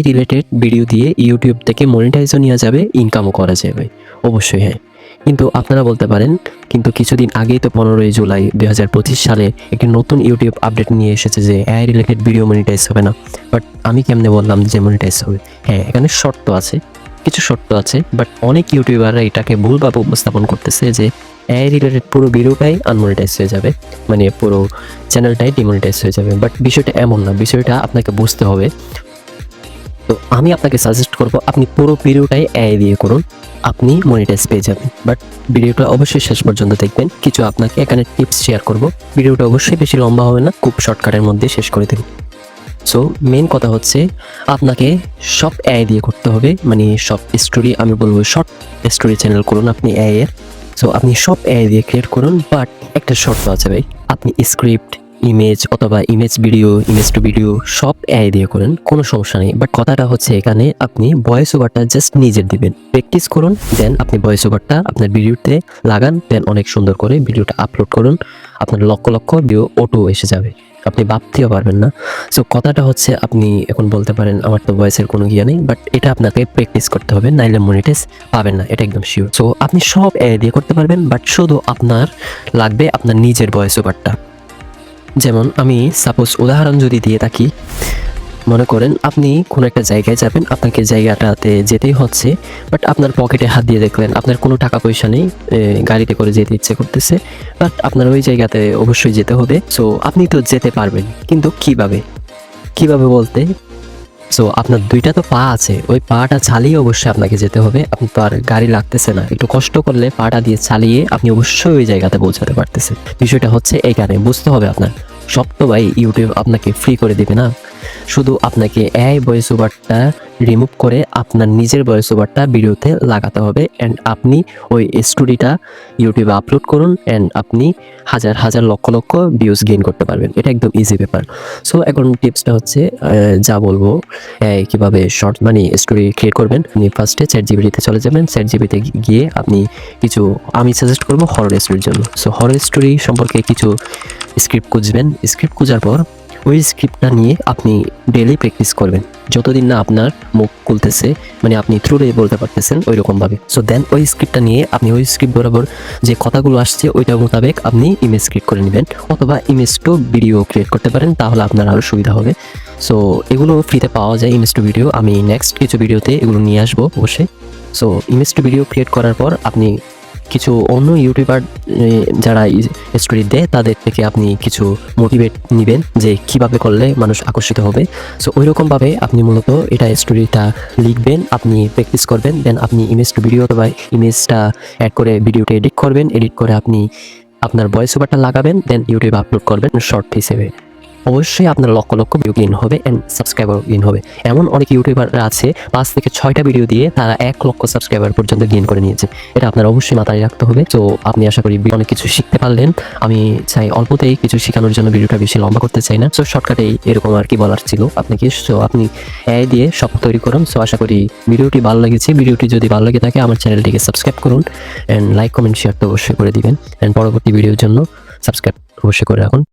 AI related video দিয়ে YouTube থেকে মনিটাইজও নেওয়া যাবে ইনকামও করা যাবে। অবশ্যই হ্যাঁ। কিন্তু আপনারা বলতে পারেন, কিন্তু কিছুদিন আগেই তো পনেরোই জুলাই দুই হাজার পঁচিশ সালে একটি নতুন ইউটিউব আপডেট নিয়ে এসেছে যে এআই রিলেটেড ভিডিও মনিটাইজ হবে না। বাট আমি কেমনে বললাম যে মনিটাইজ হবে? হ্যাঁ এখানে শর্ত আছে, কিছু শর্ত আছে বাট অনেক ইউটিউবাররা এটাকে ভুলভাবে উপস্থাপন করতেছে যে এআই রিলেটেড পুরো ভিডিওটাই আনমনিটাইজ হয়ে যাবে। মানে পুরো চ্যানেলটাই ডিমনিটাইজ হয়ে যাবে। বাট বিষয়টা এমন না, বিষয়টা আপনাকে বুঝতে হবে। তো আমি আপনাকে সাজেস্ট করব, আপনি পুরো ভিডিওটাই এআই দিয়ে করুন, আপনি মনিটাইজ পেয়ে যাবেন। বাট ভিডিওটা অবশ্যই শেষ পর্যন্ত দেখবেন। কিছু আপনাকে এখানে টিপস শেয়ার করব। ভিডিওটা অবশ্যই বেশি লম্বা হবে না, খুব শর্টকাটের মধ্যে শেষ করে দেব। সো মেন কথা হচ্ছে, আপনাকে সব এআই দিয়ে করতে হবে। মানে সব স্টোরি আমি বলব শর্ট স্টোরি চ্যানেল করুন আপনি এআই এর। সো আপনি সব এআই দিয়ে ক্রিয়েট করুন বাট একটা শর্ত আছে ভাই। আপনি স্ক্রিপ্ট ইমেজ অথবা image video image to video সব এআই দিয়ে করেন, কোনো সমস্যা নেই। বাট কথাটা হচ্ছে এখানে আপনি ভয়েস ওভারটা জাস্ট নিজের দিবেন। প্র্যাকটিস করুন দেন আপনি ভয়েস ওভারটা আপনার ভিডিওতে লাগান দেন অনেক সুন্দর করে ভিডিওটা আপলোড করুন। আপনার লক্ষ লক্ষ ভিডিও অটো এসে যাবে। আপনি ভাবতেও পারবেন না। সো কথাটা হচ্ছে আপনি এখন বলতে পারেন, আমার তো ভয়েসের কোনো ইয়ে নেই। বাট এটা আপনাকে প্র্যাকটিস করতে হবে, নাইলে মনিটাইজ পাবেন না। এটা একদম শিওর সো আপনি সব এআই দিয়ে করতে পারবেন বাট শুধু আপনার লাগবে আপনার নিজের ভয়েস ওভারটা যেমন আমি সাপোজ উদাহরণ যদি দিয়ে থাকি, মনে করেন আপনি কোনো একটা জায়গায় যাবেন, আপনাকে জায়গাটাতে যেতেই হচ্ছে বাট আপনার পকেটে হাত দিয়ে দেখলেন, আপনার কোনো টাকা পয়সা নেই গাড়িতে করে যেতে ইচ্ছে করতেছে বাট আপনার ওই জায়গাতে অবশ্যই যেতে হবে সো আপনি তো যেতে পারবেন, কিন্তু কীভাবে? কীভাবে বলতে? সো আপনার দুইটা তো পা আছে। ওই পাটা চালিয়ে অবশ্যই আপনাকে যেতে হবে। আপনি তো আর গাড়ি লাগতেছে না। একটু কষ্ট করলে পাটা দিয়ে চালিয়ে আপনি অবশ্যই ওই জায়গাতে পৌঁছাতে পারতেছেন। বিষয়টা হচ্ছে এই কারণে বুঝতে হবে আপনার। সব ইউটিউব আপনাকে ফ্রি করে দেবে না। শুধু আপনাকে এআই ভয়েস ওভারটা রিমুভ করে আপনার নিজের ভয়েস ওভারটা ভিডিওতে লাগাতে হবে অ্যান্ড আপনি ওই স্টোরিটা ইউটিউবে আপলোড করুন অ্যান্ড আপনি হাজার হাজার, লক্ষ লক্ষ ভিউজ গেইন করতে পারবেন। এটা একদম ইজি ব্যাপার। সো এখন টিপসটা হচ্ছে যা বলব কীভাবে শর্ট মানে স্টোরি ক্রিয়েট করবেন। আপনি ফার্স্টে চ্যাট জিবিটিতে চলে যাবেন। চ্যাট জিবিতে গিয়ে আপনি কিছু, আমি সাজেস্ট করব হরর স্টোরির জন্য। সো হরর স্টোরি সম্পর্কে কিছু স্ক্রিপ্ট খুঁজবেন। স্ক্রিপ্ট খোঁজার পর ওই স্ক্রিপ্টটা নিয়ে আপনি ডেলি প্র্যাকটিস করবেন। যতদিন না আপনার মুখ খুলতেছে মানে আপনি থ্রুরে বলতে পারতেছেন ওই রকমভাবে সো দেন ওই স্ক্রিপ্টটা নিয়ে আপনি ওই স্ক্রিপ্ট বরাবর যে কথাগুলো আসছে ওইটা মোতাবেক আপনি ইমেজ ক্রিয়েট করে নেবেন। অথবা ইমেজ টু ভিডিও ক্রিয়েট করতে পারেন, তাহলে আপনার আরও সুবিধা হবে। সো এগুলো ফ্রিতে পাওয়া যায় ইমেজ টু ভিডিও আমি নেক্সট কিছু ভিডিওতে এগুলো নিয়ে আসব অবশ্যই। So image to video create করার পর আপনি কিছু অন্য ইউটিউবার যারা স্টোরি দেয়, তাদের থেকে আপনি কিছু মোটিভেট নেবেন যে কীভাবে করলে মানুষ আকর্ষিত হবে। সো ওই রকমভাবে আপনি মূলত এটা স্টোরিটা লিখবেন, আপনি প্র্যাকটিস করবেন দেন আপনি ইমেজ টু ভিডিও অথবা ইমেজটা অ্যাড করে ভিডিওটা এডিট করবেন এডিট করে আপনি আপনার ভয়েস ওভারটা লাগাবেন দেন ইউটিউবে আপলোড করবেন শর্ট হিসেবে। অবশ্যই আপনার লক্ষ লক্ষ ভিউ গেইন হবে অ্যান্ড সাবস্ক্রাইবার গেইন হবে। এমন অনেক ইউটিউবার আছে, পাঁচ থেকে ছয়টা ভিডিও দিয়ে তারা এক লক্ষ সাবস্ক্রাইবার পর্যন্ত গেইন করে নিয়েছে। এটা আপনার অবশ্যই মাথায় রাখতে হবে। তো আপনি আশা করি অনেক কিছু শিখতে পারলেন। আমি চাই অল্পতেই কিছু শেখানোর জন্য ভিডিওটা বেশি লম্বা করতে চাই না। সো শর্টকাটেই এরকম আর কি বলার ছিল আপনাকে। সো আপনি এআই দিয়ে সব তৈরি করুন। সো আশা করি ভিডিওটি ভালো লেগেছে। ভিডিওটি যদি ভালো লেগে থাকে, আমার চ্যানেলটিকে সাবস্ক্রাইব করুন। অ্যান্ড লাইক কমেন্ট শেয়ার তো অবশ্যই করে দিবেন। অ্যান্ড পরবর্তী ভিডিওর জন্য সাবস্ক্রাইব অবশ্যই করে রাখুন।